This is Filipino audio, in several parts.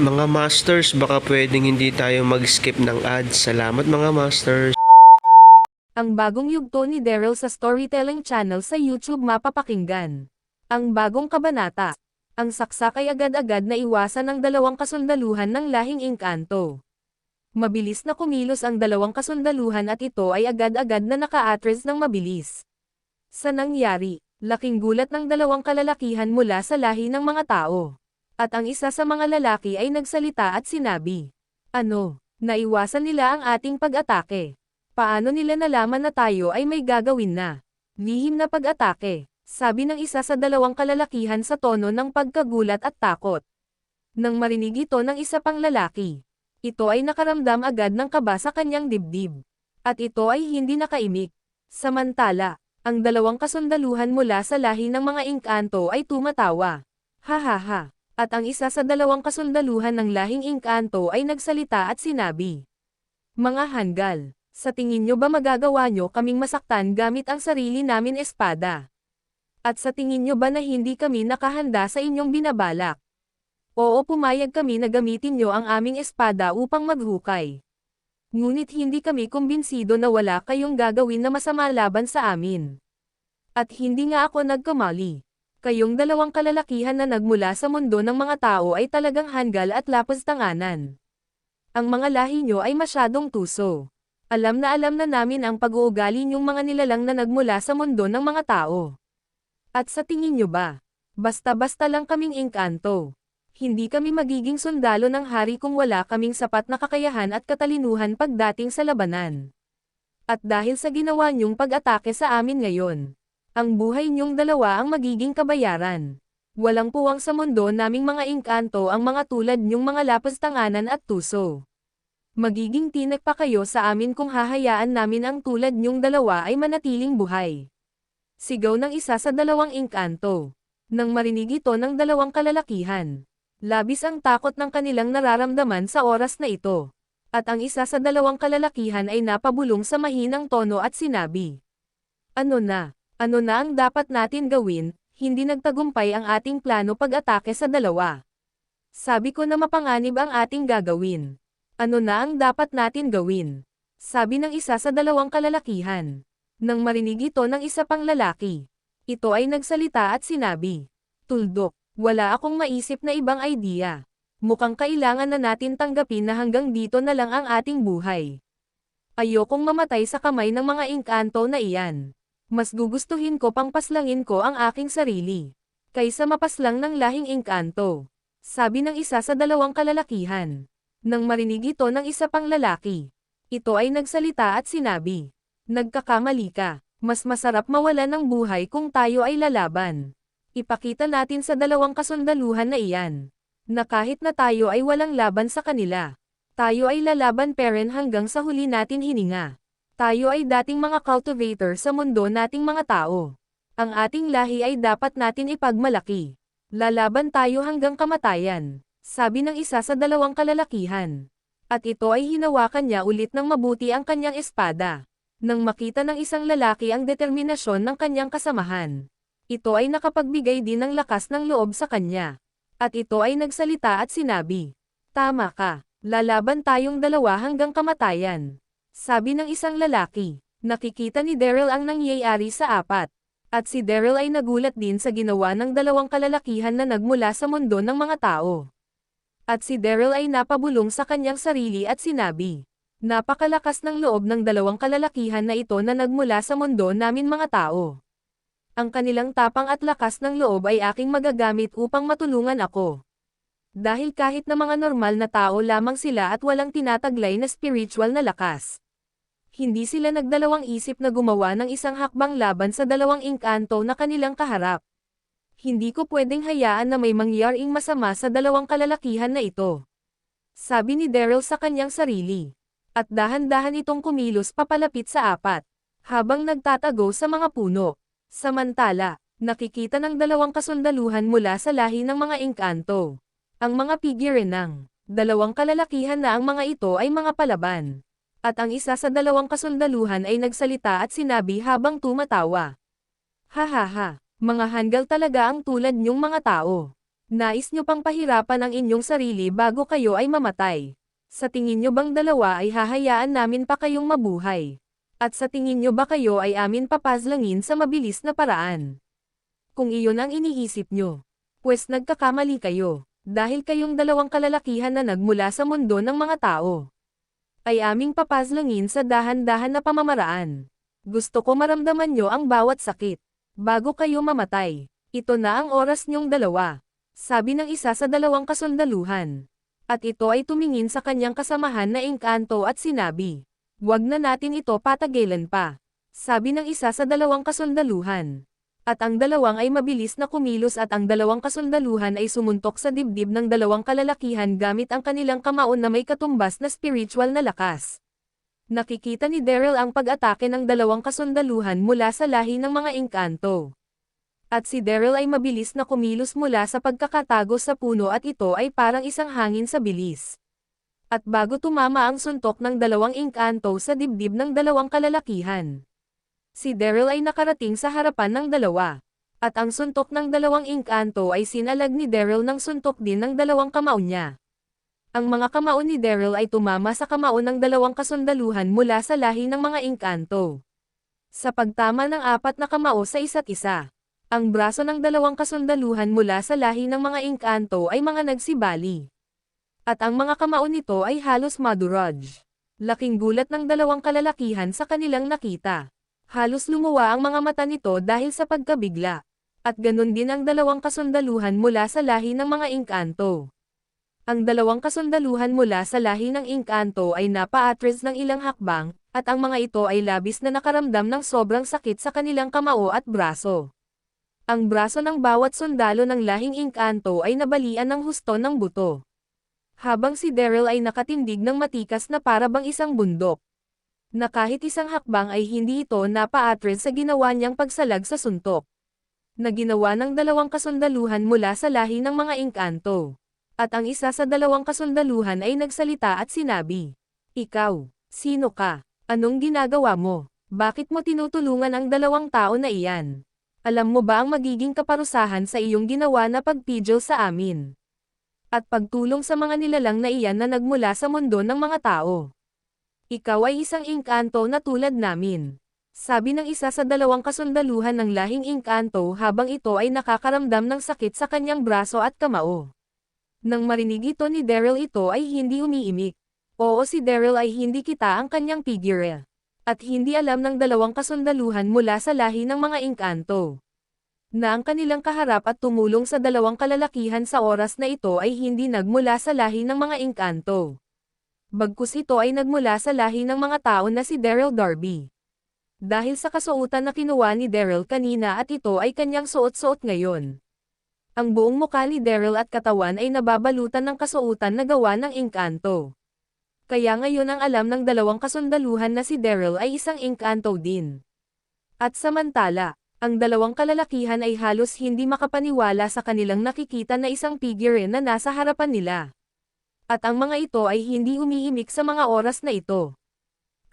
Mga Masters, baka pwedeng hindi tayo mag-skip ng ads. Salamat mga Masters. Ang bagong yugto ni Daryl sa Storytelling Channel sa YouTube mapapakinggan. Ang bagong kabanata. Ang saksak ay agad-agad na iwasan ng dalawang kasundaluhan ng lahing engkanto. Mabilis na kumilos ang dalawang kasundaluhan at ito ay agad-agad na naka-atres ng mabilis. Sa nangyari, laking gulat ng dalawang kalalakihan mula sa lahi ng mga tao. At ang isa sa mga lalaki ay nagsalita at sinabi, Ano, naiwasan nila ang ating pag-atake. Paano nila nalaman na tayo ay may gagawin na? Lihim na pag-atake, sabi ng isa sa dalawang kalalakihan sa tono ng pagkagulat at takot. Nang marinig ito ng isa pang lalaki, ito ay nakaramdam agad ng kaba sa kanyang dibdib. At ito ay hindi nakaimik. Samantala, ang dalawang kasundaluhan mula sa lahi ng mga engkanto ay tumatawa. Hahaha. At ang isa sa dalawang kasundaluhan ng lahing engkanto ay nagsalita at sinabi, Mga hanggal, sa tingin nyo ba magagawa nyo kaming masaktan gamit ang sarili namin espada? At sa tingin nyo ba na hindi kami nakahanda sa inyong binabalak? Oo pumayag kami na gamitin nyo ang aming espada upang maghukay. Ngunit hindi kami kumbinsido na wala kayong gagawin na masama laban sa amin. At hindi nga ako nagkamali. Kayong dalawang kalalakihan na nagmula sa mundo ng mga tao ay talagang hanggal at lapos tanganan. Ang mga lahi nyo ay masyadong tuso. Alam na alam na namin ang pag-uugali niyong mga nilalang na nagmula sa mundo ng mga tao. At sa tingin nyo ba? Basta-basta lang kaming engkanto. Hindi kami magiging sundalo ng hari kung wala kaming sapat na kakayahan at katalinuhan pagdating sa labanan. At dahil sa ginawa niyong pag-atake sa amin ngayon, ang buhay niyong dalawa ang magiging kabayaran. Walang puwang sa mundo naming mga engkanto ang mga tulad niyong mga lapas tanganan at tuso. Magiging tinak pa kayo sa amin kung hahayaan namin ang tulad niyong dalawa ay manatiling buhay. Sigaw ng isa sa dalawang engkanto. Nang marinig ito ng dalawang kalalakihan. Labis ang takot ng kanilang nararamdaman sa oras na ito. At ang isa sa dalawang kalalakihan ay napabulong sa mahinang tono at sinabi. Ano na? Ano na ang dapat natin gawin, hindi nagtagumpay ang ating plano pag-atake sa dalawa. Sabi ko na mapanganib ang ating gagawin. Ano na ang dapat natin gawin? Sabi ng isa sa dalawang kalalakihan. Nang marinig ito ng isa pang lalaki. Ito ay nagsalita at sinabi. Tuldok, wala akong maisip na ibang idea. Mukhang kailangan na natin tanggapin na hanggang dito na lang ang ating buhay. Ayokong mamatay sa kamay ng mga engkanto na iyan. Mas gugustuhin ko pang paslangin ko ang aking sarili. Kaysa mapaslang ng lahing engkanto. Sabi ng isa sa dalawang kalalakihan. Nang marinig ito ng isa pang lalaki. Ito ay nagsalita at sinabi. Nagkakamali ka. Mas masarap mawala ng buhay kung tayo ay lalaban. Ipakita natin sa dalawang kasundaluhan na iyan. Na kahit na tayo ay walang laban sa kanila. Tayo ay lalaban peren hanggang sa huli natin hininga. Tayo ay dating mga cultivator sa mundo nating mga tao. Ang ating lahi ay dapat natin ipagmalaki. Lalaban tayo hanggang kamatayan, sabi ng isa sa dalawang kalalakihan. At ito ay hinawakan niya ulit ng mabuti ang kanyang espada. Nang makita ng isang lalaki ang determinasyon ng kanyang kasamahan. Ito ay nakapagbigay din ng lakas ng loob sa kanya. At ito ay nagsalita at sinabi, Tama ka, lalaban tayong dalawa hanggang kamatayan. Sabi ng isang lalaki, nakikita ni Daryl ang nangyayari sa apat. At si Daryl ay nagulat din sa ginawa ng dalawang kalalakihan na nagmula sa mundo ng mga tao. At si Daryl ay napabulong sa kanyang sarili at sinabi, Napakalakas ng loob ng dalawang kalalakihan na ito na nagmula sa mundo namin mga tao. Ang kanilang tapang at lakas ng loob ay aking magagamit upang matulungan ako. Dahil kahit na mga normal na tao lamang sila at walang tinataglay na spiritual na lakas. Hindi sila nagdalawang isip na gumawa ng isang hakbang laban sa dalawang engkanto na kanilang kaharap. Hindi ko pwedeng hayaan na may mangyaring masama sa dalawang kalalakihan na ito. Sabi ni Daryl sa kanyang sarili. At dahan-dahan itong kumilos papalapit sa apat. Habang nagtatago sa mga puno. Samantala, nakikita ng dalawang kasundaluhan mula sa lahi ng mga engkanto. Ang mga figure ng dalawang kalalakihan na ang mga ito ay mga palaban. At ang isa sa dalawang kasundaluhan ay nagsalita at sinabi habang tumatawa. Hahaha, mga hanggal talaga ang tulad niyong mga tao. Nais niyo pang pahirapan ang inyong sarili bago kayo ay mamatay. Sa tingin niyo bang dalawa ay hahayaan namin pa kayong mabuhay? At sa tingin niyo ba kayo ay amin papazlangin sa mabilis na paraan? Kung iyon ang iniisip niyo, pues nagkakamali kayo, dahil kayong dalawang kalalakihan na nagmula sa mundo ng mga tao. Ay aming papazlangin sa dahan-dahan na pamamaraan. Gusto ko maramdaman niyo ang bawat sakit. Bago kayo mamatay, ito na ang oras niyong dalawa. Sabi ng isa sa dalawang kasundaluhan. At ito ay tumingin sa kanyang kasamahan na engkanto at sinabi, Huwag na natin ito patagilan pa. Sabi ng isa sa dalawang kasundaluhan. At ang dalawang ay mabilis na kumilos at ang dalawang kasundaluhan ay sumuntok sa dibdib ng dalawang kalalakihan gamit ang kanilang kamaon na may katumbas na spiritual na lakas. Nakikita ni Daryl ang pag-atake ng dalawang kasundaluhan mula sa lahi ng mga engkanto. At si Daryl ay mabilis na kumilos mula sa pagkakatago sa puno at ito ay parang isang hangin sa bilis. At bago tumama ang suntok ng dalawang engkanto sa dibdib ng dalawang kalalakihan. Si Daryl ay nakarating sa harapan ng dalawa. At ang suntok ng dalawang engkanto ay sinalag ni Daryl ng suntok din ng dalawang kamao niya. Ang mga kamao ni Daryl ay tumama sa kamao ng dalawang kasundaluhan mula sa lahi ng mga engkanto. Sa pagtama ng apat na kamao sa isa't isa. Ang braso ng dalawang kasundaluhan mula sa lahi ng mga engkanto ay mga nagsibali. At ang mga kamao nito ay halos maduraj. Laking gulat ng dalawang kalalakihan sa kanilang nakita. Halos lumuwa ang mga mata nito dahil sa pagkabigla. At ganun din ang dalawang kasundaluhan mula sa lahi ng mga engkanto. Ang dalawang kasundaluhan mula sa lahi ng engkanto ay napa-atres ng ilang hakbang, at ang mga ito ay labis na nakaramdam ng sobrang sakit sa kanilang kamao at braso. Ang braso ng bawat sundalo ng lahing engkanto ay nabalian ng husto ng buto. Habang si Daryl ay nakatindig ng matikas na para bang isang bundok. Na kahit isang hakbang ay hindi ito napa-atres sa ginawa niyang pagsalag sa suntok. Na ginawa ng dalawang kasundaluhan mula sa lahi ng mga engkanto. At ang isa sa dalawang kasundaluhan ay nagsalita at sinabi, Ikaw, sino ka? Anong ginagawa mo? Bakit mo tinutulungan ang dalawang tao na iyan? Alam mo ba ang magiging kaparusahan sa iyong ginawa na pagpidyo sa amin? At pagtulong sa mga nilalang na iyan na nagmula sa mundo ng mga tao. Ikaw ay isang engkanto na tulad namin. Sabi ng isa sa dalawang kasundaluhan ng lahing engkanto habang ito ay nakakaramdam ng sakit sa kanyang braso at kamao. Nang marinig ito ni Daryl ito ay hindi umiimik. Oo si Daryl ay hindi kita ang kanyang figure at hindi alam ng dalawang kasundaluhan mula sa lahi ng mga engkanto. Na ang kanilang kaharap at tumulong sa dalawang kalalakihan sa oras na ito ay hindi nagmula sa lahi ng mga engkanto. Bagkus ito ay nagmula sa lahi ng mga tao na si Daryl Darby. Dahil sa kasuotan na kinuha ni Daryl kanina at ito ay kanyang suot-suot ngayon. Ang buong mukha ni Daryl at katawan ay nababalutan ng kasuotan na gawa ng engkanto. Kaya ngayon ang alam ng dalawang kasundaluhan na si Daryl ay isang engkanto din. At samantala, ang dalawang kalalakihan ay halos hindi makapaniwala sa kanilang nakikita na isang figure na nasa harapan nila. At ang mga ito ay hindi umiimik sa mga oras na ito.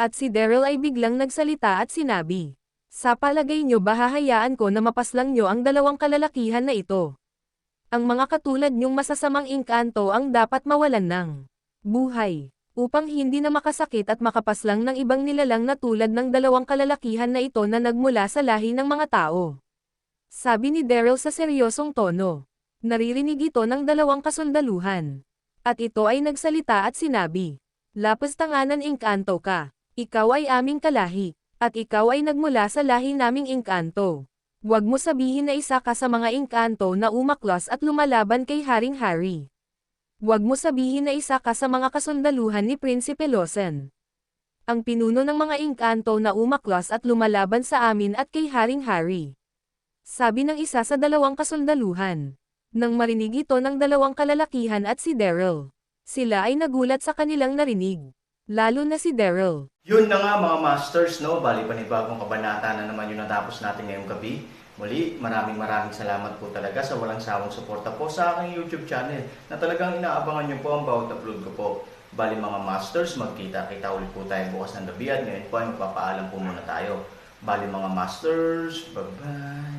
At si Daryl ay biglang nagsalita at sinabi, Sa palagay nyo ba hahayaan ko na mapaslang nyo ang dalawang kalalakihan na ito? Ang mga katulad nyong masasamang engkanto ang dapat mawalan ng buhay upang hindi na makasakit at makapaslang ng ibang nilalang na tulad ng dalawang kalalakihan na ito na nagmula sa lahi ng mga tao. Sabi ni Daryl sa seryosong tono. Naririnig ito ng dalawang kasundaluhan. At ito ay nagsalita at sinabi, Lapos tanganan engkanto ka, ikaw ay aming kalahi, at ikaw ay nagmula sa lahi naming engkanto. Huwag mo sabihin na isa ka sa mga engkanto na umaklos at lumalaban kay Haring Harry. Huwag mo sabihin na isa ka sa mga kasundaluhan ni Prinsipe Lawson. Ang pinuno ng mga engkanto na umaklos at lumalaban sa amin at kay Haring Harry. Sabi ng isa sa dalawang kasundaluhan. Nang marinig ito ng dalawang kalalakihan at si Daryl. Sila ay nagulat sa kanilang narinig. Lalo na si Daryl. Yun na nga mga masters, no? Bali panibagong kabanata na naman yung natapos natin ngayong gabi. Muli, maraming maraming salamat po talaga sa walang sawang suporta po sa aking YouTube channel na talagang inaabangan nyo po ang bawat upload ko po. Bali mga masters, magkita-kita ulit po tayo bukas ng gabi at ngayon po ay magpapaalam po muna tayo. Bali mga masters, bye-bye!